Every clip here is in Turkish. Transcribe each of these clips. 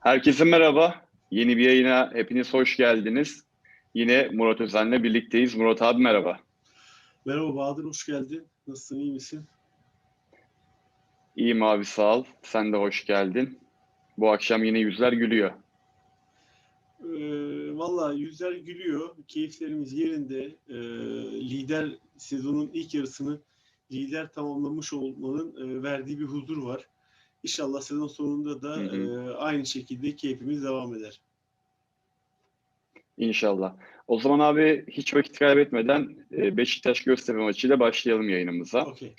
Herkese merhaba. Yeni bir yayına hepiniz hoş geldiniz. Yine Murat Özen'le birlikteyiz. Murat abi merhaba. Merhaba Bahadır, hoş geldin. Nasılsın, iyi misin? İyiyim abi sağ ol. Sen de hoş geldin. Bu akşam yine yüzler gülüyor. Ee, Valla yüzler gülüyor, keyiflerimiz yerinde. Ee, lider sezonun ilk yarısını lider tamamlamış olmanın e, verdiği bir huzur var. İnşallah sezon sonunda da Hı hı. e, aynı şekilde keyfimiz devam eder. İnşallah. O zaman abi hiç vakit kaybetmeden e, Beşiktaş Göztepe maçıyla başlayalım yayınımıza. Okey.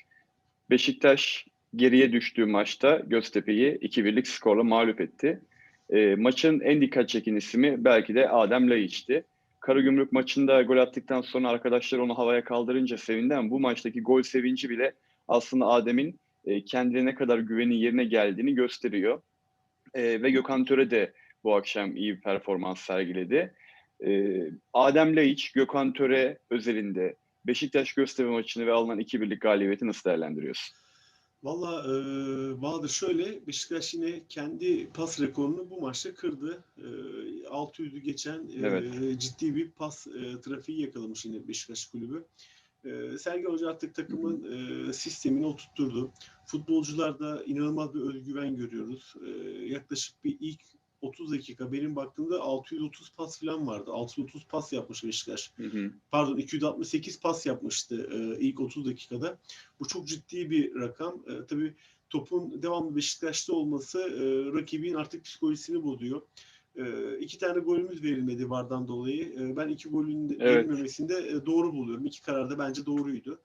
Beşiktaş geriye düştüğü maçta Göztepe'yi 2-1'lik skorla mağlup etti. E, maçın en dikkat çeken ismi belki de Adem Laiç'ti. Karagümrük maçında gol attıktan sonra arkadaşlar onu havaya kaldırınca sevindi ama bu maçtaki gol sevinci bile aslında Adem'in e, kendine ne kadar güveni yerine geldiğini gösteriyor. E, ve Gökhan Töre de bu akşam iyi bir performans sergiledi. E, Adem Laiç, Gökhan Töre özelinde Beşiktaş Göztepe maçını ve alınan 2-1'lik galibiyeti nasıl değerlendiriyorsun? Valla e, Bahadır şöyle, Beşiktaş yine kendi pas rekorunu bu maçta kırdı. E, 600'ü geçen e, Evet. ciddi bir pas e, trafiği yakalamış yine Beşiktaş kulübü. E, Sergen Hoca artık takımın e, sistemini oturtturdu. Futbolcularda inanılmaz bir özgüven görüyoruz. E, yaklaşık bir ilk 30 dakika benim baktığımda 630 pas falan vardı. 630 pas yapmış Beşiktaş Hı hı. pardon 268 pas yapmıştı e, ilk 30 dakikada. Bu çok ciddi bir rakam. E, tabii topun devamlı Beşiktaş'ta olması e, rakibin artık psikolojisini bozuyor. E, iki tane golümüz verilmedi VAR'dan dolayı. E, ben iki golün Evet. verilmemesini de e, doğru buluyorum. İki karar da bence doğruydu.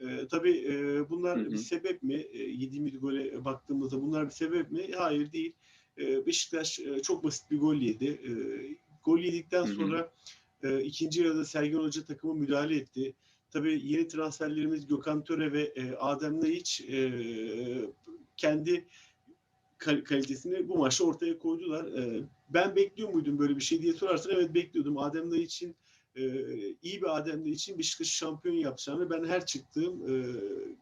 E, tabii e, bunlar Hı hı. bir sebep mi? E, yediğimiz gole baktığımızda bunlar bir sebep mi? Hayır değil. E, Beşiktaş e, çok basit bir gol yedi. E, gol yedikten Hı hı. sonra e, ikinci yarıda Sergen Hoca takıma müdahale etti. Tabii yeni transferlerimiz Gökhan Töre ve e, Adem Laiç e, kendi kal- kalitesini bu maçta ortaya koydular. E, ben bekliyor muydum böyle bir şey diye sorarsan evet bekliyordum. Adem Laiç'in e, iyi bir Adem Laiç'in Beşiktaş'ı şampiyon yapacağını ben her çıktığım e,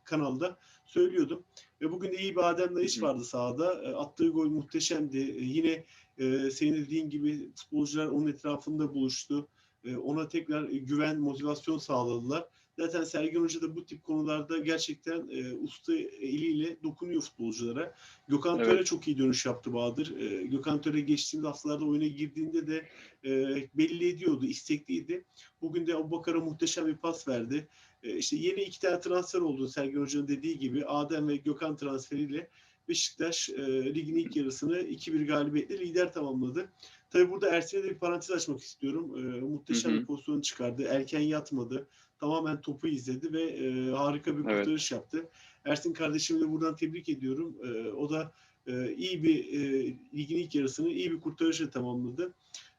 kanalda söylüyordum. Ve bugün de iyi bir Adem hı. vardı sahada. E, attığı gol muhteşemdi. E, yine e, senin dediğin gibi futbolcular onun etrafında buluştu. E, ona tekrar e, güven, motivasyon sağladılar. Zaten Sergen Hoca da bu tip konularda gerçekten e, usta eliyle dokunuyor futbolculara. Gökhan Evet. Töre çok iyi dönüş yaptı Bahadır. E, Gökhan Töre geçtiğimiz haftalarda oyuna girdiğinde de e, belli ediyordu, istekliydi. Bugün de Abubakar'a muhteşem bir pas verdi. E, işte yeni iki tane transfer oldu Sergen Hoca'nın dediği gibi. Adem ve Gökhan transferiyle Beşiktaş e, ligin ilk yarısını 2-1 galibiyetle lider tamamladı. Tabii burada Ersin'e de bir parantez açmak istiyorum. E, muhteşem Hı hı. bir pozisyon çıkardı. Erken yatmadı. Tamamen topu izledi ve e, harika bir Evet. kurtarış yaptı. Ersin kardeşimi de buradan tebrik ediyorum. E, o da e, iyi bir e, ligin ilk yarısını iyi bir kurtarışla tamamladı.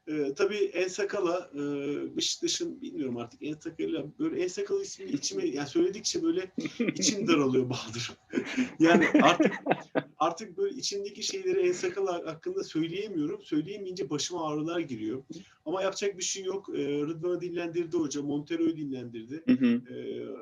E, tabii Ensakala e, Beşiktaş'ın bilmiyorum artık Ensakala böyle Ensakala ismi içime yani söyledikçe böyle içim daralıyor Bahadır. yani artık artık böyle içindeki şeyleri Ensakala hakkında söyleyemiyorum. Söyleyemeyince başıma ağrılar giriyor. Ama yapacak bir şey yok. E, Rıdvan'ı dinlendirdi hoca. Montero'yu dinlendirdi. Hı hı.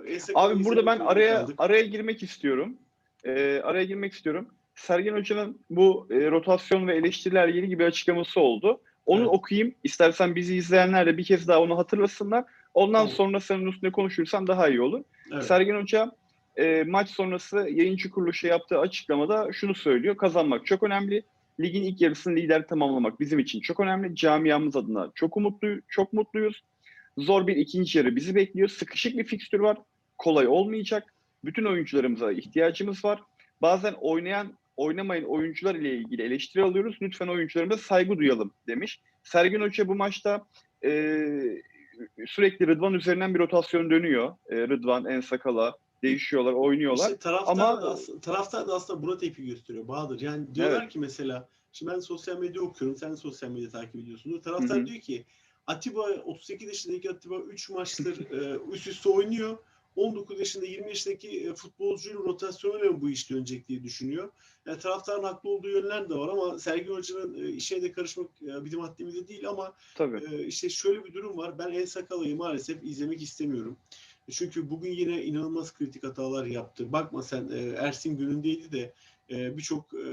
E, Abi burada ben araya kaldık. araya girmek istiyorum. Ee, araya girmek istiyorum. Sergen Hoca'nın bu e, rotasyon ve eleştiriler ilgili gibi açıklaması oldu. Onu Evet. okuyayım. İstersen bizi izleyenler de bir kez daha onu hatırlasınlar. Ondan Tamam. sonra senin üstüne konuşursan daha iyi olur. Evet. Sergen Hoca e, maç sonrası yayıncı kuruluşa yaptığı açıklamada şunu söylüyor. Kazanmak çok önemli. Ligin ilk yarısını lider tamamlamak bizim için çok önemli. Camiamız adına çok umutlu, çok mutluyuz. Zor bir ikinci yarı bizi bekliyor. Sıkışık bir fikstür var. Kolay olmayacak. Bütün oyuncularımıza ihtiyacımız var. Bazen oynayan, oynamayan oyuncular ile ilgili eleştiri alıyoruz. Lütfen oyuncularımıza saygı duyalım demiş. Sergen Hoca bu maçta e, sürekli Rıdvan üzerinden bir rotasyon dönüyor. E, Rıdvan, Ensakala değişiyorlar, oynuyorlar. İşte taraftar, Ama- da, as- taraftar da aslında buna tepki gösteriyor Bahadır. Yani diyorlar ki mesela, şimdi ben sosyal medya okuyorum, sen sosyal medya takip ediyorsunuz. Taraftar Hı hı. diyor ki Atiba 38 yaşındaki Atiba 3 maçtır e, üst üste oynuyor. 19 yaşında 20 yaşındaki e, futbolcunun rotasyonuyla mı bu iş dönecek diye düşünüyor. Yani taraftarın haklı olduğu yönler de var ama Sergen Hoca'nın e, işe de karışmak e, bizim haddimizde değil ama Tabii. işte şöyle bir durum var. Ben En Sakala'yı maalesef izlemek istemiyorum. Çünkü bugün yine inanılmaz kritik hatalar yaptı. Bakma sen e, Ersin günündeydi de e, birçok e,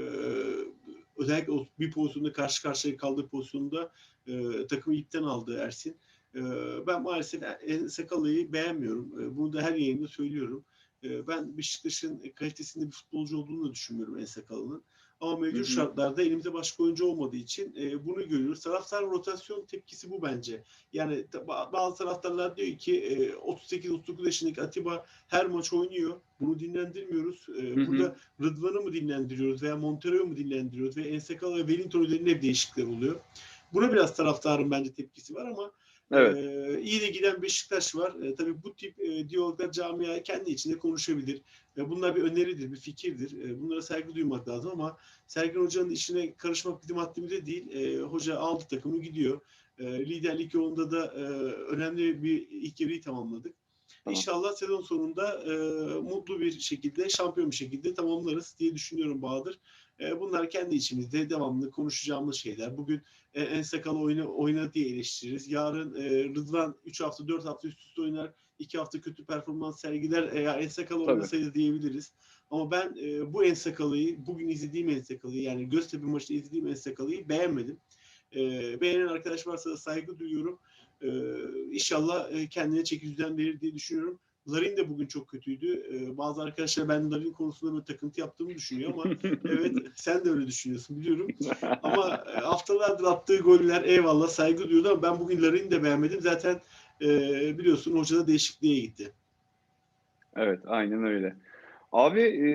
özellikle bir pozisyonda karşı karşıya kaldığı pozisyonda e, takımı ipten aldı Ersin. E, ben maalesef Sakala'yı beğenmiyorum. E, bunu da her yayında söylüyorum. E, ben Beşiktaş'ın kalitesinde bir futbolcu olduğunu da düşünmüyorum En Sakala'nın. Ama mevcut Hı hı. şartlarda elimizde başka oyuncu olmadığı için e, bunu görüyoruz. Taraftar rotasyon tepkisi bu bence. Yani bazı taraftarlar diyor ki e, 38-39 yaşındaki Atiba her maç oynuyor. Bunu dinlendirmiyoruz. E, Hı hı. burada Rıdvan'ı mı dinlendiriyoruz veya Montero'yu mu dinlendiriyoruz ve Ensekala ve Wellington üzerinde hep değişiklikler oluyor. Buna biraz taraftarın bence tepkisi var ama Evet. ee, iyi de giden Beşiktaş var. Ee, tabii bu tip e, diyaloglar camia kendi içinde konuşabilir. E, bunlar bir öneridir, bir fikirdir. E, bunlara saygı duymak lazım ama Sergen Hoca'nın işine karışmak bizim haddimize değil. E, hoca aldı takımı gidiyor. E, liderlik yolunda da e, önemli bir ilk yarıyı tamamladık. Tamam. İnşallah sezon sonunda e, mutlu bir şekilde, şampiyon bir şekilde tamamlarız diye düşünüyorum Bahadır. E, bunlar kendi içimizde devamlı konuşacağımız şeyler. Bugün e, en sakalı oyna, oynadı diye eleştiririz. Yarın e, Rıdvan 3 hafta 4 hafta üst üste oynar. 2 hafta kötü performans sergiler. E, ya en sakalı Tabii. oynasaydı diyebiliriz. Ama ben e, bu en sakalıyı, bugün izlediğim en sakalıyı yani Göztepe maçında izlediğim en sakalıyı beğenmedim. E, beğenen arkadaş varsa da saygı duyuyorum. E, inşallah kendine çeki düzen verir diye düşünüyorum. Larin de bugün çok kötüydü. E, bazı arkadaşlar ben Larin konusunda böyle takıntı yaptığımı düşünüyor ama evet sen de öyle düşünüyorsun biliyorum. Ama e, haftalardır attığı goller eyvallah saygı duyuyordu ama ben bugün Larin'i de beğenmedim. Zaten e, biliyorsun hoca da değişikliğe gitti. Evet, aynen öyle. Abi e,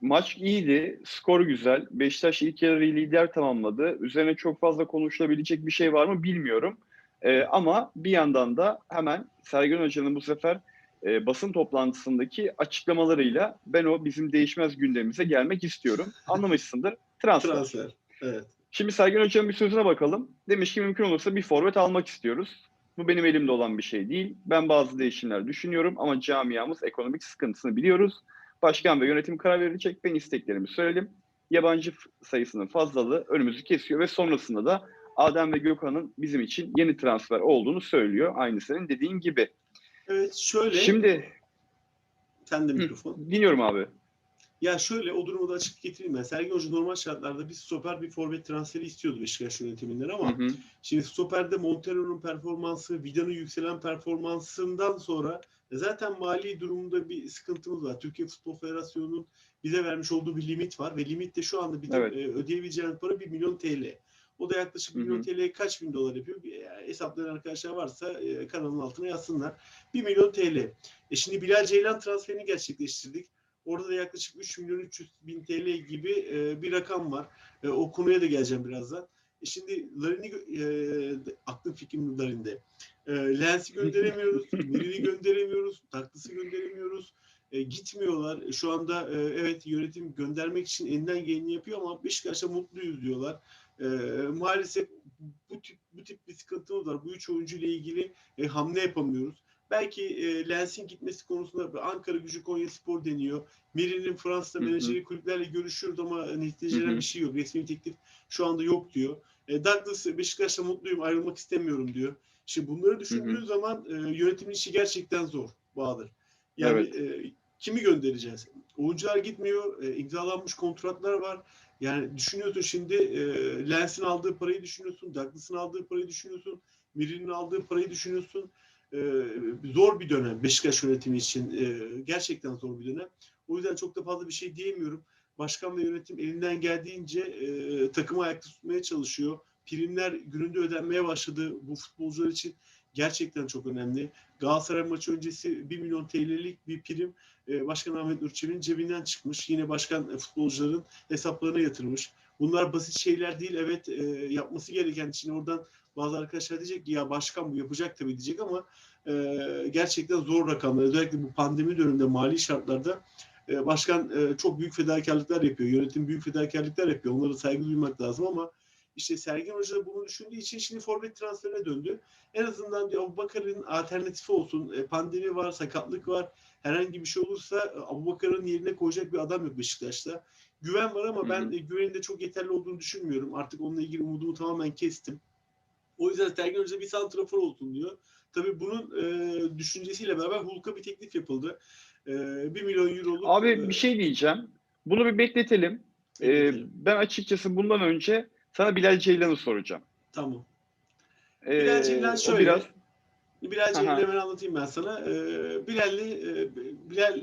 maç iyiydi, skor güzel. Beşiktaş ilk yarıyı lider tamamladı. Üzerine çok fazla konuşulabilecek bir şey var mı bilmiyorum. E, ama bir yandan da hemen Sergen Hoca'nın bu sefer e, basın toplantısındaki açıklamalarıyla ben o bizim değişmez gündemimize gelmek istiyorum. Anlamışsındır. Transfer. Transfer. Evet. Şimdi Sergen Hoca'nın bir sözüne bakalım. Demiş ki mümkün olursa bir forvet almak istiyoruz. Bu benim elimde olan bir şey değil. Ben bazı değişimler düşünüyorum ama camiamız ekonomik sıkıntısını biliyoruz. Başkan ve yönetim karar verecek. Ben isteklerimi söyledim. Yabancı sayısının fazlalığı önümüzü kesiyor ve sonrasında da Adem ve Gökhan'ın bizim için yeni transfer olduğunu söylüyor. Aynı senin dediğin gibi. Evet şöyle. Şimdi sen de mikrofon. dinliyorum abi. Ya şöyle o durumu da açık getireyim ben. Sergen Hoca normal şartlarda bir stoper bir forvet transferi istiyordu Beşiktaş yönetiminden ama Hı hı. Şimdi stoperde Montero'nun performansı, Vida'nın yükselen performansından sonra e, zaten mali durumda bir sıkıntımız var. Türkiye Futbol Federasyonu'nun bize vermiş olduğu bir limit var ve limit de şu anda bizim Evet. e, ödeyebileceğimiz para 1 milyon TL. O da yaklaşık 1 Hı hı. milyon TL kaç bin dolar yapıyor? Bir, e, hesaplayan arkadaşlar varsa e, kanalın altına yazsınlar. 1 milyon TL. E şimdi Bilal Ceylan transferini gerçekleştirdik. Orada da yaklaşık 3 milyon 300 bin TL gibi e, bir rakam var. E, o konuya da geleceğim birazdan. E şimdi Larin'i e, aklım fikrim Larin'de. E, Lens'i gönderemiyoruz, Mirini gönderemiyoruz, Taktis'i gönderemiyoruz. E, gitmiyorlar. E, şu anda e, evet yönetim göndermek için elinden geleni yapıyor ama Beşiktaş'ta mutluyuz diyorlar. E, maalesef bu tip bu tip bir sıkıntımız var. Bu üç oyuncu ile ilgili e, hamle yapamıyoruz. Belki e, Lens'in gitmesi konusunda Ankara Gücü Konya Spor deniyor. Miri'nin Fransa'da menajeri kulüplerle görüşüyoruz ama hı. bir şey yok. Resmi teklif şu anda yok diyor. E, Douglas Beşiktaş'ta mutluyum ayrılmak istemiyorum diyor. Şimdi bunları düşündüğün zaman e, yönetimin işi gerçekten zor Bahadır. Yani e, kimi göndereceğiz? Oyuncular gitmiyor. E, imzalanmış kontratlar var. Yani düşünüyorsun şimdi e, Lens'in aldığı parayı düşünüyorsun. Douglas'ın aldığı parayı düşünüyorsun. Miri'nin aldığı parayı düşünüyorsun. E, zor bir dönem Beşiktaş yönetimi için. E, gerçekten zor bir dönem. O yüzden çok da fazla bir şey diyemiyorum. Başkan ve yönetim elinden geldiğince e, takımı ayakta tutmaya çalışıyor. Primler gününde ödenmeye başladı. Bu futbolcular için gerçekten çok önemli. Galatasaray maçı öncesi 1 milyon TL'lik bir prim e, Başkan Ahmet Nurçevi'nin cebinden çıkmış. Yine başkan e, futbolcuların hesaplarına yatırmış. Bunlar basit şeyler değil. Evet e, yapması gereken için oradan bazı arkadaşlar diyecek ki ya başkan bu yapacak tabii diyecek ama gerçekten zor rakamlar. Özellikle bu pandemi döneminde mali şartlarda başkan çok büyük fedakarlıklar yapıyor. Yönetim büyük fedakarlıklar yapıyor. Onlara saygı duymak lazım ama işte Sergen Hoca da bunu düşündüğü için şimdi forvet transferine döndü. En azından Abubakar'ın alternatifi olsun. E, pandemi var, sakatlık var. Herhangi bir şey olursa e, Abubakar'ın yerine koyacak bir adam yok Beşiktaş'ta. Güven var ama ben e, güvenin de çok yeterli olduğunu düşünmüyorum. Artık onunla ilgili umudumu tamamen kestim. O yüzden Sergen Hoca bir santrafor olsun diyor. Tabii bunun e, düşüncesiyle beraber Hulk'a bir teklif yapıldı. E, 1 milyon euroluk. Abi e, bir şey diyeceğim. Bunu bir bekletelim. Ee, ederim. ben açıkçası bundan önce sana Bilal Ceylan'ı soracağım. Tamam. Ee, Bilal Ceylan şöyle. biraz Bilal Ceylan'ı hemen anlatayım ben sana. Ee, Bilal'li, e, Bilal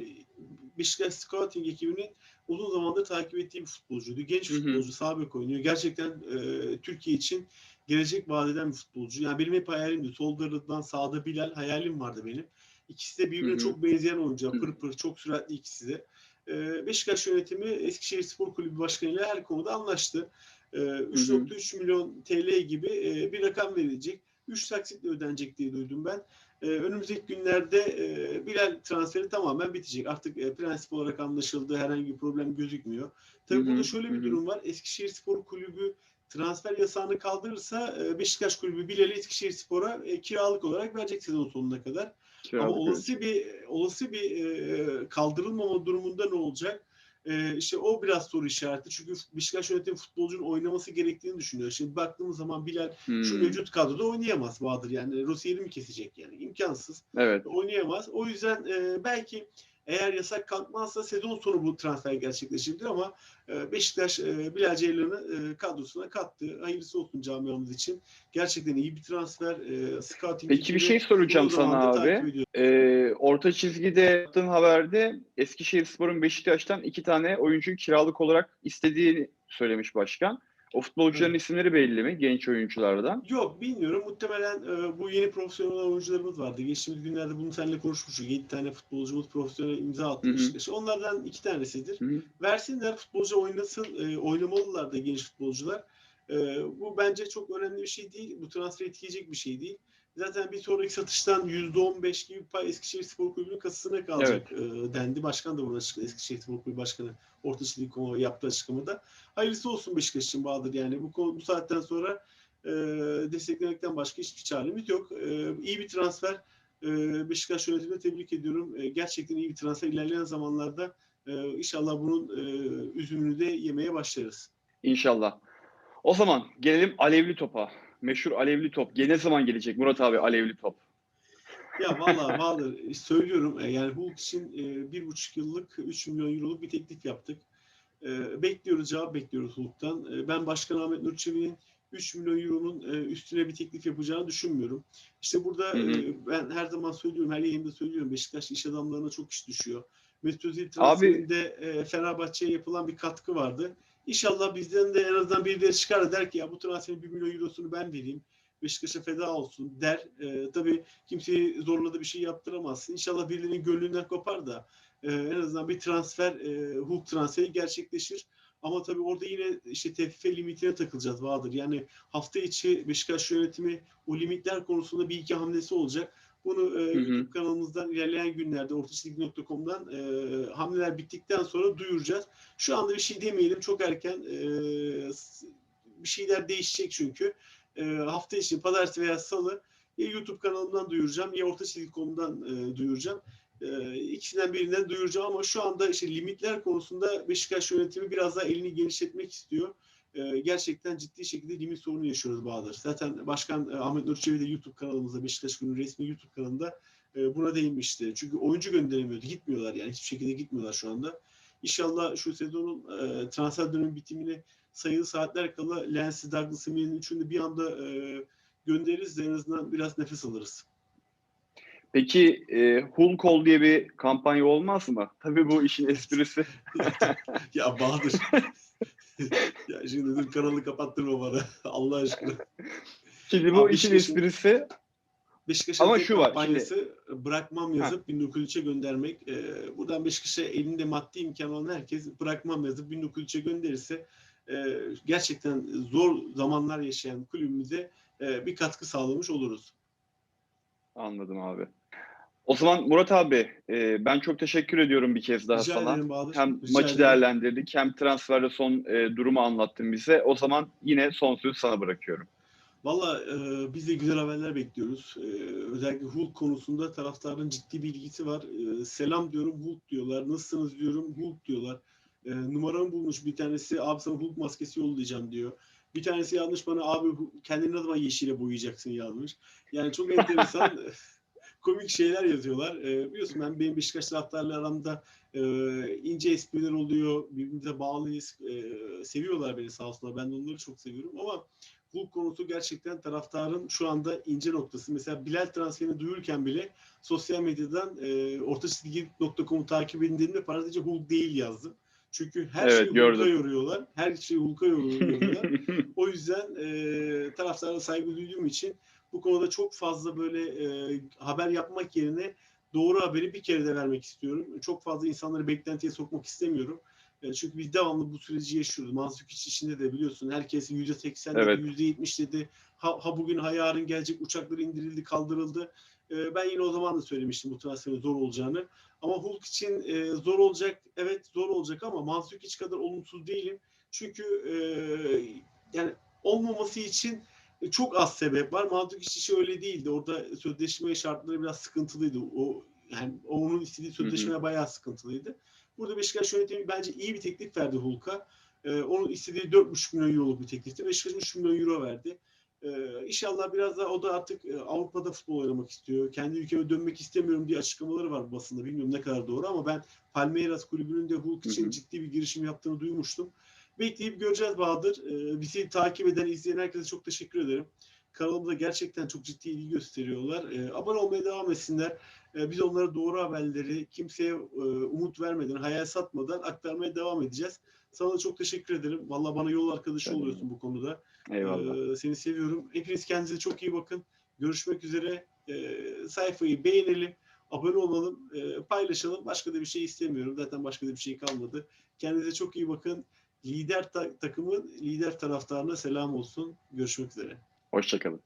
Beşiktaş Scouting ekibinin uzun zamandır takip ettiği bir futbolcuydu. Genç Hı hı. futbolcu, sağ bek oynuyor. Gerçekten e, Türkiye için gelecek vaat eden bir futbolcu. Yani benim hep hayalimdi. Solda Rıdvan, sağda Bilal hayalim vardı benim. İkisi de birbirine Hı hı. çok benzeyen oyuncular. Pır pır, çok süratli ikisi de. Ee, Beşiktaş yönetimi Eskişehir Spor Kulübü Başkanı ile her konuda anlaştı. Ee, 3.3 milyon TL gibi e, bir rakam verilecek. 3 taksitle ödenecek diye duydum ben. Ee, önümüzdeki günlerde e, Bilal transferi tamamen bitecek. Artık e, prensip olarak anlaşıldı. Herhangi bir problem gözükmüyor. Tabii burada şöyle bir durum var. Eskişehir Spor Kulübü transfer yasağını kaldırırsa Beşiktaş Kulübü Bilal'i Eskişehir Spor'a kiralık olarak verecek sezon sonuna kadar. Ama kiralık olası bir olası bir kaldırılmama durumunda ne olacak? E, işte o biraz soru işareti. Çünkü Beşiktaş yönetimi futbolcunun oynaması gerektiğini düşünüyor. Şimdi baktığımız zaman Bilal Hmm, şu mevcut kadroda oynayamaz Bahadır. Yani Rosier'i mi kesecek yani? imkansız. Evet. Oynayamaz. O yüzden e, belki eğer yasak kalkmazsa sezon sonu bu transfer gerçekleşebilir ama e, Beşiktaş e, Bilal Ceylan'ı e, kadrosuna kattı. Hayırlısı olsun camiamız için. Gerçekten iyi bir transfer. Scouting Peki bir şey soracağım sana abi. Ee, orta çizgide yaptığın haberde Eskişehirspor'un Beşiktaş'tan iki tane oyuncu kiralık olarak istediğini söylemiş başkan. O futbolcuların Evet. isimleri belli mi? Genç oyunculardan. Yok bilmiyorum. Muhtemelen e, bu yeni profesyonel oyuncularımız vardı. Geçtiğimiz günlerde bunu seninle konuşmuştuk. 7 tane futbolcumuz profesyonel imza attı Hı hı. Beşiktaş'a. Onlardan iki tanesidir. Hı hı. Versinler futbolcu oynasın. E, oynamalılar da genç futbolcular. E, bu bence çok önemli bir şey değil. Bu transfer etkileyecek bir şey değil. Zaten bir sonraki satıştan %15 gibi bir pay Eskişehir Spor Kulübü'nün kasasına kalacak e, dendi. Başkan da bunu açıkladı. Eskişehir Spor Kulübü Başkanı Orta Çizgi yaptığı açıklamada. Hayırlısı olsun Beşiktaş için Bahadır. Yani bu, konu- bu saatten sonra e, desteklemekten başka hiçbir çaremiz yok. E, iyi bir transfer. E, Beşiktaş yönetimini tebrik ediyorum. E, gerçekten iyi bir transfer. İlerleyen zamanlarda e, inşallah bunun e, üzümünü de yemeye başlarız. İnşallah. O zaman gelelim Alevli Top'a. Meşhur Alevli Top. Gene ne zaman gelecek Murat abi Alevli Top? Ya vallahi Bahadır söylüyorum e, yani Hulk için e, bir buçuk yıllık 3 milyon euroluk bir teklif yaptık. E, bekliyoruz cevap bekliyoruz Hulk'tan. Ben Başkan Ahmet Nur Çebi'nin 3 milyon euronun üstüne bir teklif yapacağını düşünmüyorum. İşte burada Hı hı. ben her zaman söylüyorum, her yayında söylüyorum Beşiktaş iş adamlarına çok iş düşüyor. Mesut Özil transferinde Fenerbahçe'ye yapılan bir katkı vardı. İnşallah bizden de en azından birileri çıkar der ki ya bu transferin 1 milyon eurosunu ben vereyim. Beşiktaş'a feda olsun der. E, tabii kimseyi zorla da bir şey yaptıramazsın. İnşallah birilerinin gönlünden kopar da e, en azından bir transfer, e, Hulk transferi gerçekleşir. Ama tabii orada yine işte TFF limitine takılacağız Bahadır. Yani hafta içi Beşiktaş yönetimi o limitler konusunda bir iki hamlesi olacak. Bunu e. YouTube kanalımızdan ilerleyen günlerde ortaçizgi.com'dan e, hamleler bittikten sonra duyuracağız. Şu anda bir şey demeyelim çok erken. E, bir şeyler değişecek çünkü. E, hafta içi pazartesi veya salı ya YouTube kanalımdan duyuracağım ya ortaçizgi.com'dan e, duyuracağım. E, ikisinden birinden duyuracağım ama şu anda işte limitler konusunda Beşiktaş yönetimi biraz daha elini genişletmek istiyor. E, gerçekten ciddi şekilde limit sorunu yaşıyoruz Bahadır. Zaten Başkan e, Ahmet Nur Çebi de YouTube kanalımızda Beşiktaş Günü resmi YouTube kanalında e, buna değinmişti. Çünkü oyuncu gönderemiyordu. Gitmiyorlar yani hiçbir şekilde gitmiyorlar şu anda. İnşallah şu sezonun e, transfer dönemi bitimine sayılı saatler kala Lens'i, Douglas'ı, Mill'in üçünü bir anda e, göndeririz de en azından biraz nefes alırız. Peki e, Hulk Ol diye bir kampanya olmaz mı? Tabii bu işin esprisi. ya Bahadır. ya şimdi dur kanalı kapattırma bana. Allah aşkına. Şimdi bu Abi işin esprisi Beşiktaş'ın Ama şu var, kampanyası bırakmam yazıp 1903'e göndermek. Ee, buradan Beşiktaş'a elinde maddi imkan olan herkes bırakmam yazıp 1903'e gönderirse e, gerçekten zor zamanlar yaşayan kulübümüze e, bir katkı sağlamış oluruz. anladım abi. O zaman Murat abi e, ben çok teşekkür ediyorum bir kez daha Rica sana. ederim Bahadır. Hem Rica maçı ederim. değerlendirdik hem transferde son e, durumu anlattın bize. O zaman yine son sözü sana bırakıyorum. Valla e, biz de güzel haberler bekliyoruz. E, özellikle Hulk konusunda taraftarın ciddi bir ilgisi var. E, selam diyorum Hulk diyorlar. Nasılsınız diyorum Hulk diyorlar. E, numaramı bulmuş bir tanesi abi sana Hulk maskesi yollayacağım diyor. Bir tanesi yazmış bana abi kendini ne zaman yeşile boyayacaksın yazmış. Yani çok enteresan komik şeyler yazıyorlar. E, biliyorsun ben benim Beşiktaş taraftarlarla aramda e, ince espriler oluyor. Birbirimize bağlıyız. E, seviyorlar beni sağ olsunlar. Ben de onları çok seviyorum ama Hulk konusu gerçekten taraftarın şu anda ince noktası. Mesela Bilal transferini duyururken bile sosyal medyadan e, ortaçizgi.com'u takip ve parantezce Hulk değil yazdım. Çünkü her Evet, şeyi gördüm. Hulk'a yoruyorlar. Her şeyi Hulk'a yoruyorlar. O yüzden e, taraftara saygı duyduğum için bu konuda çok fazla böyle e, haber yapmak yerine doğru haberi bir kere de vermek istiyorum. Çok fazla insanları beklentiye sokmak istemiyorum. E, çünkü biz devamlı bu süreci yaşıyoruz. Mansukic işinde de biliyorsun herkes %80 dedi, Evet. %70 dedi. Ha, ha bugün ha yarın gelecek uçaklar indirildi, kaldırıldı. E, ben yine o zaman da söylemiştim bu transferin zor olacağını. Ama Hulk için e, zor olacak. Evet zor olacak ama Mansukic kadar olumsuz değilim. Çünkü e, yani olmaması için çok az sebep var. Mansukic işi öyle değildi. Orada sözleşme şartları biraz sıkıntılıydı. O yani onun istediği sözleşme bayağı sıkıntılıydı. Burada Beşiktaş yönetimi bence iyi bir teklif verdi Hulk'a. Ee, onun istediği 4,5 milyon euroluk bir teklifti. Beşiktaş 3 milyon euro verdi. Ee, inşallah biraz daha o da artık e, Avrupa'da futbol oynamak istiyor. Kendi ülkeme dönmek istemiyorum diye açıklamaları var basında. Bilmiyorum ne kadar doğru ama ben Palmeiras kulübünün de Hulk için Hı hı. ciddi bir girişim yaptığını duymuştum. Bekleyip göreceğiz Bahadır. Ee, bizi takip eden, izleyen herkese çok teşekkür ederim. Kanalımıza gerçekten çok ciddi ilgi gösteriyorlar. Ee, abone olmaya devam etsinler. Ee, biz onlara doğru haberleri kimseye e, umut vermeden, hayal satmadan aktarmaya devam edeceğiz. Sana da çok teşekkür ederim. Valla bana yol arkadaşı de. oluyorsun bu konuda. Eyvallah. Ee, seni seviyorum. Hepiniz kendinize çok iyi bakın. Görüşmek üzere. Ee, sayfayı beğenelim, abone olalım, e, paylaşalım. Başka da bir şey istemiyorum. Zaten başka da bir şey kalmadı. Kendinize çok iyi bakın. Lider ta- takımın lider taraftarına selam olsun. Görüşmek üzere. Hoşçakalın.